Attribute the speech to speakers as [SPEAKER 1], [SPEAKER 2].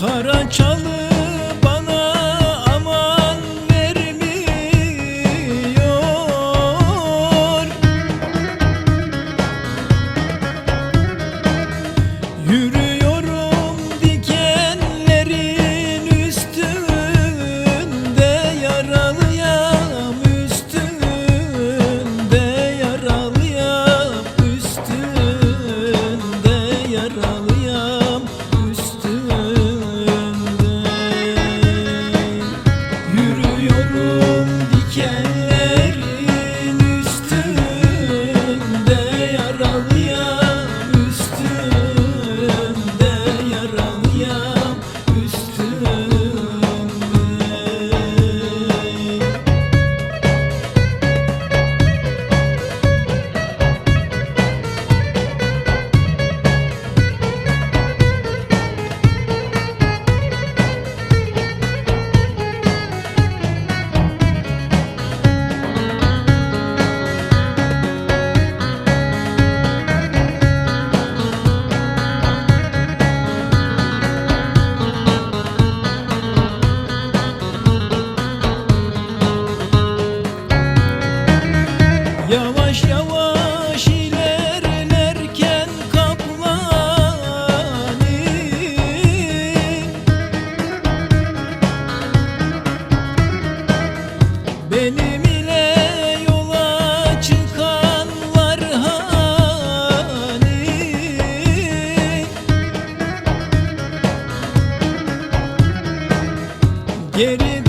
[SPEAKER 1] Kara çalı bana aman vermiyor. Yürüyorum dikenlerin üstünde yaralıyam üstünde yaralıyam üstünde yaralıyam Benim ile yola çıkanlar hani? Geri